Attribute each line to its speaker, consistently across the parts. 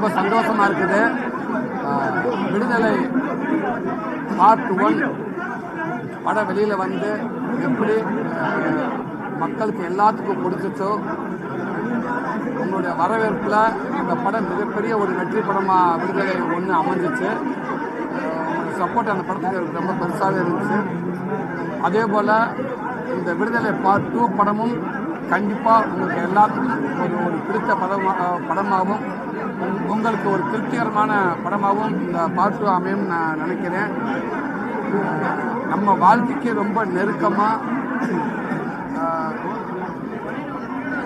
Speaker 1: ரொம்ப சந்தோஷமா இருக்குது. விடுதலை பார்ட் ஒன் படம் வெளியில வந்து எப்படி மக்களுக்கு எல்லாத்துக்கும் பிடிச்சிச்சோ உங்களுடைய வரவேற்புல இந்த படம் மிகப்பெரிய ஒரு வெற்றி படமா விடுதலை ஒன்று அமைஞ்சிச்சு. உங்களுடைய சப்போர்ட் அந்த படத்துக்கு எனக்கு ரொம்ப பெருசாகவே இருந்துச்சு. அதே போல் இந்த விடுதலை பார்ட் டூ படமும் கண்டிப்பாக உங்களுக்கு எல்லாத்துக்கும் ஒரு ஒரு பிடித்த படமாக படமாகவும் உங்களுக்கு ஒரு திருப்திகரமான படமாகவும் இந்த பாட்டு அமையும் நான் நினைக்கிறேன். நம்ம வாழ்க்கைக்கு ரொம்ப நெருக்கமாக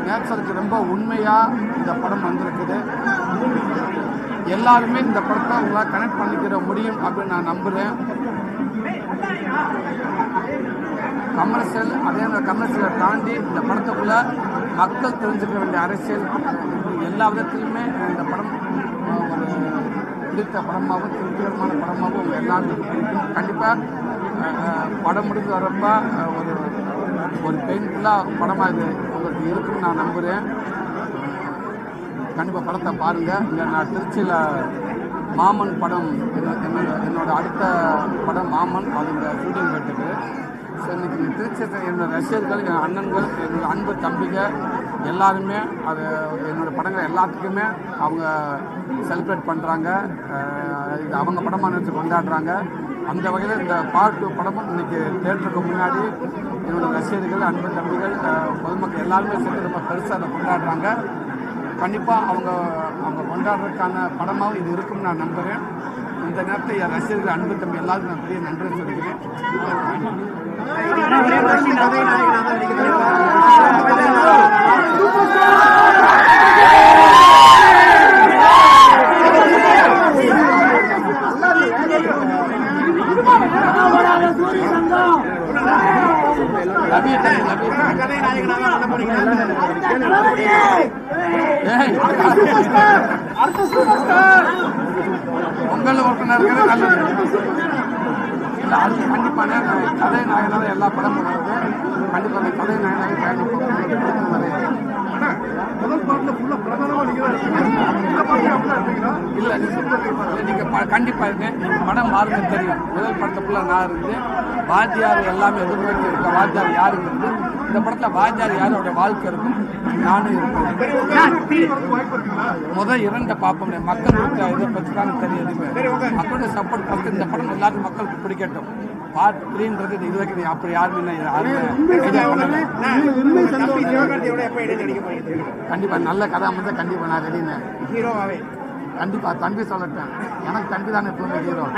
Speaker 1: நேச்சருக்கு ரொம்ப உண்மையாக இந்த படம் வந்திருக்குது. எல்லாருமே இந்த படத்தை உங்களால் கனெக்ட் பண்ணிக்கிற முடியும் அப்படின்னு நான் நம்புகிறேன் கமர்ஷியல் அதே கமர்ஷியலை தாண்டி இந்த படத்துக்குள்ள மக்கள் தெரிஞ்சுக்க வேண்டிய அரசியல் எல்லா விதத்திலுமே இந்த படம் ஒரு பிடித்த படமாகவும் திருப்திகரமான படமாகவும் உங்கள் எல்லாருக்கும் பிடிக்கும் கண்டிப்பாக படம் முடிஞ்சு வரப்ப ஒரு ஒரு பெயின்ஃபுல்லாக படமாக இது உங்களுக்கு இருக்குன்னு நான் நம்புகிறேன் கண்டிப்பாக படத்தை பாருங்கள் இங்கே நான் திருச்சியில் மாமன் படம் என்னோட என்னோட அடுத்த படம் மாமன் அது இந்த ஷூட்டிங் போயிட்டுருக்கு ஸோ இன்னைக்கு திருச்சி என்னோட ரசிகர்கள் என் அண்ணன்கள் என்னோட அன்பு தம்பிங்க எல்லாருமே அது என்னோட படங்கள் எல்லாத்துக்குமே அவங்க செலிப்ரேட் பண்ணுறாங்க இது அவங்க படமாக நினச்சி கொண்டாடுறாங்க. அந்த வகையில் இந்த பார்ட் டூ படமும் இன்னைக்கு தேட்டருக்கு முன்னாடி என்னோட ரசிகர்கள் அன்பு தம்பிகள் பொதுமக்கள் எல்லாருமே சேர்ந்து ரொம்ப பெருசாக அதை கொண்டாடுறாங்க. கண்டிப்பாக அவங்க அவங்க கொண்டாடுறதுக்கான படமாகவும் இது இருக்கும்னு நான் நம்புகிறேன் இந்த நேரத்தில் என் ரசிகர்கள் அன்பு தம்பி எல்லாருக்கும் நான் பெரிய நன்றி சொல்லிக்கிறேன் லவ்யூ லவ்யூ ஏய். பொங்கல் ஒருத்தர் இருக்கிறது நல்லது இல்லை அது கண்டிப்பான கதை எல்லா படமும் வருது கண்டிப்பாக அந்த கதை நாயகனாக பயணிப்போம்
Speaker 2: முதல் பாட்டுல ஃபுல்லாக
Speaker 1: இல்லை நீங்கள் ப கண்டிப்பாக இருக்கேன் படம் மாறுங்க தெரியும் முதல் படத்துக்குள்ள நான் இருந்து வாத்தியார் எல்லாமே எதிர்நோக்கி இருக்க வாத்தியார் யாருங்கிறது இந்த படத்தில் வாத்தியார் யாரோட வாழ்க்கை இருக்கும் நானும்
Speaker 2: இருக்குங்களா
Speaker 1: முதல் இரண்டை பார்ப்போம் மக்களுக்கு இதை பற்றி தான் தெரியுது மக்களுடைய சப்போர்ட் பார்த்து இந்த படம் எல்லாருக்கும் மக்களுக்கு பிடிக்கட்டும். பார்ட் த்ரீன்றது இது வரைக்கும் அப்படி யாருமே கண்டிப்பா நல்ல கதை அமைஞ்சா கண்டிப்பா நான் ரெடினேன்
Speaker 3: ஹீரோவாவே.
Speaker 1: கண்டிப்பா தம்பி சொல்லட்டேன் எனக்கு தம்பி தானே எப்பவுமே ஹீரோ